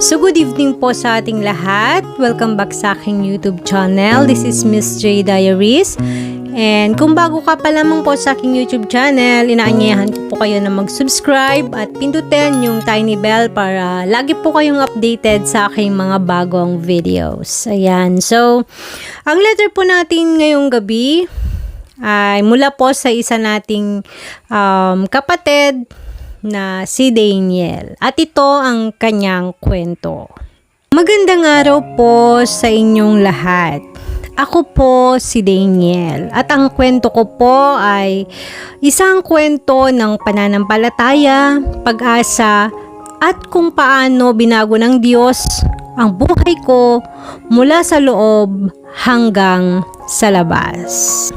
So good evening po sa ating lahat. Welcome back sa aking YouTube channel. This is Miss J Diaries. And kung bago ka pa lamang po sa aking YouTube channel, inaanyayahan ko po kayo na mag-subscribe at pindutin yung tiny bell para lagi po kayong updated sa aking mga bagong videos. Ayan. So, ang letter po natin ngayong gabi ay mula po sa isa nating um, kapatid na si Daniel. At ito ang kanyang kwento. Magandang araw po sa inyong lahat. Ako po si Daniel at ang kwento ko po ay isang kwento ng pananampalataya, pag-asa at kung paano binago ng Diyos ang buhay ko mula sa loob hanggang sa labas.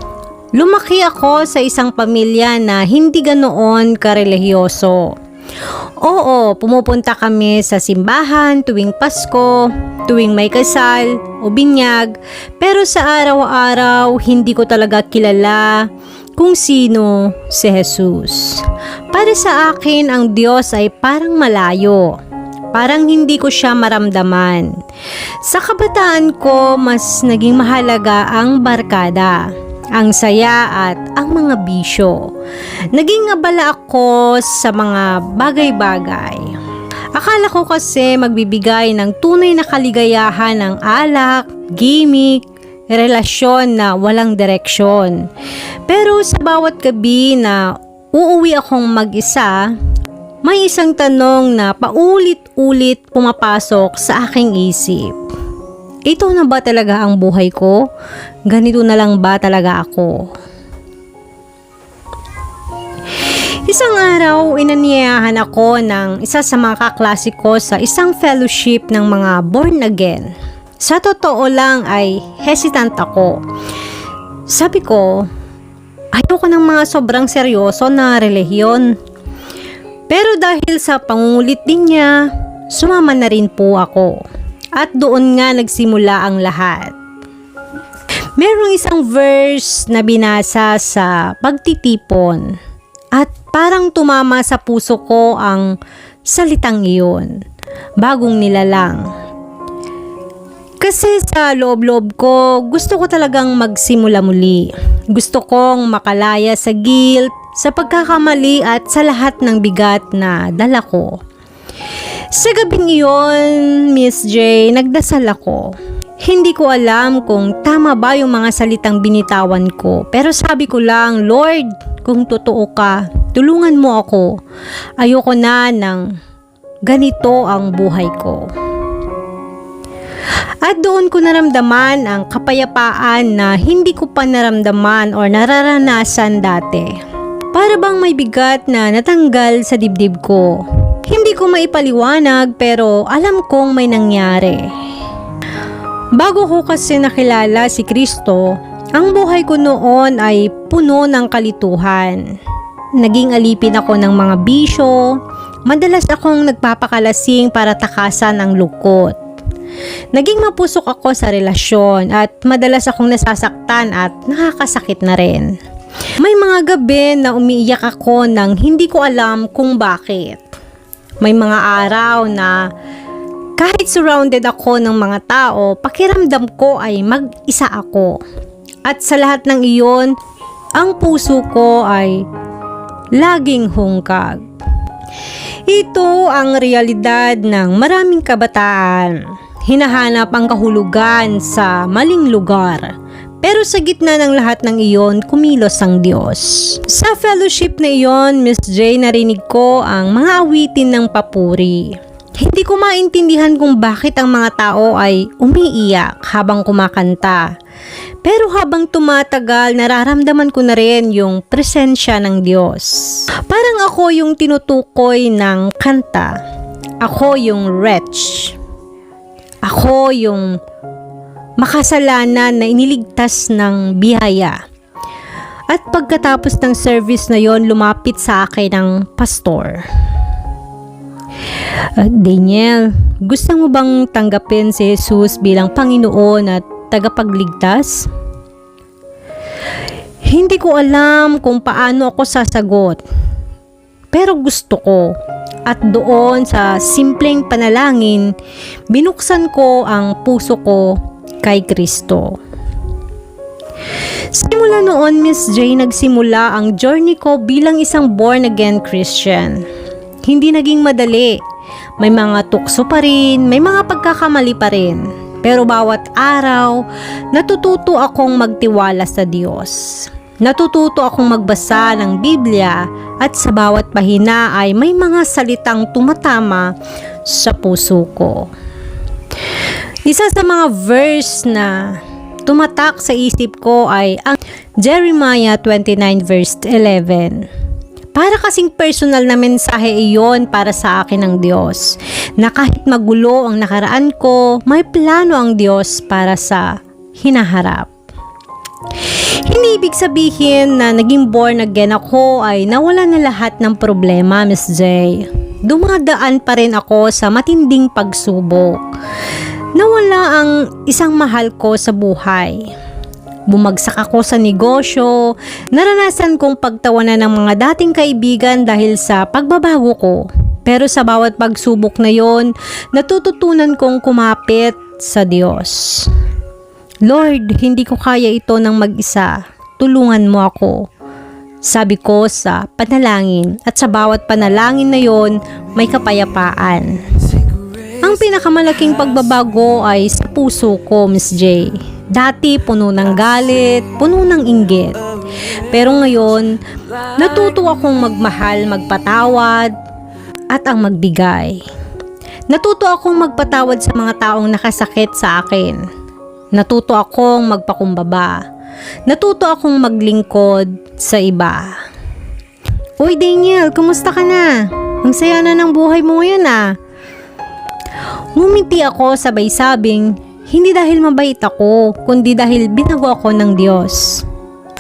Lumaki ako sa isang pamilya na hindi ganoon karelihiyoso. Oo, pumupunta kami sa simbahan tuwing Pasko, tuwing may kasal o binyag, pero sa araw-araw hindi ko talaga kilala kung sino si Jesus. Para sa akin, ang Diyos ay parang malayo. Parang hindi ko siya maramdaman. Sa kabataan ko, mas naging mahalaga ang barkada ang saya at ang mga bisyo. Naging abala ako sa mga bagay-bagay. Akala ko kasi magbibigay ng tunay na kaligayahan ng alak, gimmick, relasyon na walang direksyon. Pero sa bawat gabi na uuwi akong mag-isa, may isang tanong na paulit-ulit pumapasok sa aking isip. Ito na ba talaga ang buhay ko? Ganito na lang ba talaga ako? Isang araw, inaniyahan ako ng isa sa mga kaklase ko sa isang fellowship ng mga born again. Sa totoo lang ay hesitant ako. Sabi ko, ayoko ng mga sobrang seryoso na relihiyon. Pero dahil sa pangungulit din niya, sumama na rin po ako. At doon nga nagsimula ang lahat. Merong isang verse na binasa sa pagtitipon at parang tumama sa puso ko ang salitang iyon. Bagong nilalang. Kasi sa loob-loob ko, gusto ko talagang magsimula muli. Gusto kong makalaya sa guilt, sa pagkakamali at sa lahat ng bigat na dala ko. Sa gabing iyon, Miss J, nagdasal ako. Hindi ko alam kung tama ba yung mga salitang binitawan ko. Pero sabi ko lang, Lord, kung totoo ka, tulungan mo ako. Ayoko na ng ganito ang buhay ko. At doon ko naramdaman ang kapayapaan na hindi ko pa naramdaman or nararanasan dati. Para bang may bigat na natanggal sa dibdib ko. Hindi ko maipaliwanag pero alam kong may nangyari. Bago ko kasi nakilala si Kristo, ang buhay ko noon ay puno ng kalituhan. Naging alipin ako ng mga bisyo, madalas akong nagpapakalasing para takasan ang lukot. Naging mapusok ako sa relasyon at madalas akong nasasaktan at nakakasakit na rin. May mga gabi na umiiyak ako nang hindi ko alam kung bakit. May mga araw na kahit surrounded ako ng mga tao, pakiramdam ko ay mag-isa ako. At sa lahat ng iyon, ang puso ko ay laging hungkag. Ito ang realidad ng maraming kabataan. Hinahanap ang kahulugan sa maling lugar. Pero sa gitna ng lahat ng iyon, kumilos ang Diyos. Sa fellowship na iyon, Miss J, narinig ko ang mga awitin ng papuri. Hindi ko maintindihan kung bakit ang mga tao ay umiiyak habang kumakanta. Pero habang tumatagal, nararamdaman ko na rin yung presensya ng Diyos. Parang ako yung tinutukoy ng kanta. Ako yung wretch. Ako yung makasalanan na iniligtas ng biyaya. At pagkatapos ng service na yon, lumapit sa akin ang pastor. Uh, Daniel, gusto mo bang tanggapin si Jesus bilang Panginoon at tagapagligtas? Hindi ko alam kung paano ako sasagot. Pero gusto ko. At doon sa simpleng panalangin, binuksan ko ang puso ko kay Kristo. Simula noon, Miss J, nagsimula ang journey ko bilang isang born-again Christian. Hindi naging madali. May mga tukso pa rin, may mga pagkakamali pa rin. Pero bawat araw, natututo akong magtiwala sa Diyos. Natututo akong magbasa ng Biblia at sa bawat pahina ay may mga salitang tumatama sa puso ko. Isa sa mga verse na tumatak sa isip ko ay ang Jeremiah 29 verse 11. Para kasing personal na mensahe iyon para sa akin ng Diyos. Na kahit magulo ang nakaraan ko, may plano ang Diyos para sa hinaharap. Hindi ibig sabihin na naging born again ako ay nawala na lahat ng problema, Miss J. Dumadaan pa rin ako sa matinding pagsubok. Nawala ang isang mahal ko sa buhay. Bumagsak ako sa negosyo, naranasan kong pagtawanan ng mga dating kaibigan dahil sa pagbabago ko. Pero sa bawat pagsubok na yon, natututunan kong kumapit sa Diyos. Lord, hindi ko kaya ito ng mag-isa. Tulungan mo ako. Sabi ko sa panalangin at sa bawat panalangin na yon, may kapayapaan. Ang pinakamalaking pagbabago ay sa puso ko, Miss J. Dati puno ng galit, puno ng inggit. Pero ngayon, natuto akong magmahal, magpatawad, at ang magbigay. Natuto akong magpatawad sa mga taong nakasakit sa akin. Natuto akong magpakumbaba. Natuto akong maglingkod sa iba. Uy Daniel, kumusta ka na? Ang saya na ng buhay mo ngayon ah. Ngumiti ako sabay sabing, hindi dahil mabait ako, kundi dahil binago ako ng Diyos.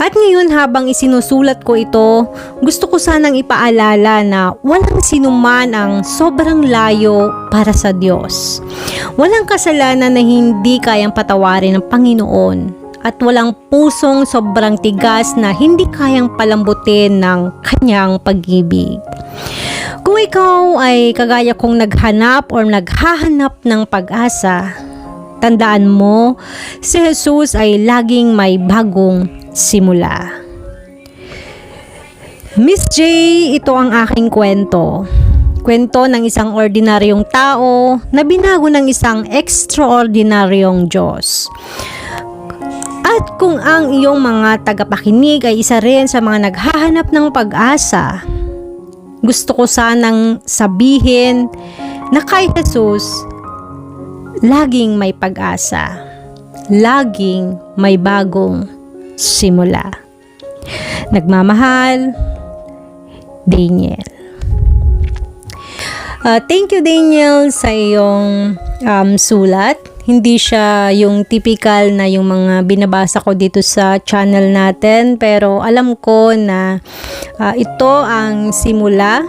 At ngayon habang isinusulat ko ito, gusto ko sanang ipaalala na walang sinuman ang sobrang layo para sa Diyos. Walang kasalanan na hindi kayang patawarin ng Panginoon at walang pusong sobrang tigas na hindi kayang palambutin ng kanyang pag-ibig. Ikaw ay kagaya kong naghanap or naghahanap ng pag-asa, tandaan mo, si Jesus ay laging may bagong simula. Miss J, ito ang aking kwento. Kwento ng isang ordinaryong tao na binago ng isang extraordinaryong Diyos. At kung ang iyong mga tagapakinig ay isa rin sa mga naghahanap ng pag-asa, gusto ko sanang sabihin na kay Jesus, laging may pag-asa. Laging may bagong simula. Nagmamahal, Daniel. Uh, thank you Daniel sa iyong um, sulat. Hindi siya yung typical na yung mga binabasa ko dito sa channel natin pero alam ko na uh, ito ang simula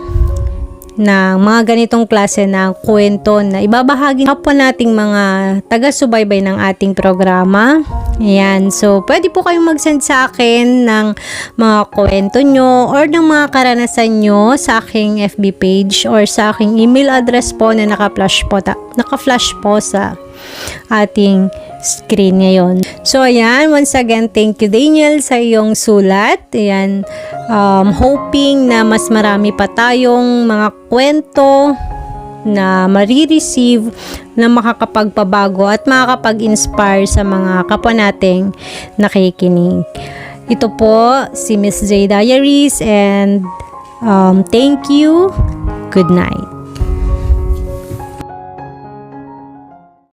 ng mga ganitong klase ng kwento na ibabahagi po nating mga taga-subaybay ng ating programa. Ayan, so pwede po kayong mag-send sa akin ng mga kwento nyo or ng mga karanasan nyo sa aking FB page or sa aking email address po na naka-flash po, ta- naka-flash po sa ating screen ngayon. So, ayan, once again, thank you Daniel sa iyong sulat. Ayan, um, hoping na mas marami pa tayong mga kwento na marireceive na makakapagpabago at makakapag-inspire sa mga kapwa nating nakikinig. Ito po si Miss J Diaries and um, thank you. Good night.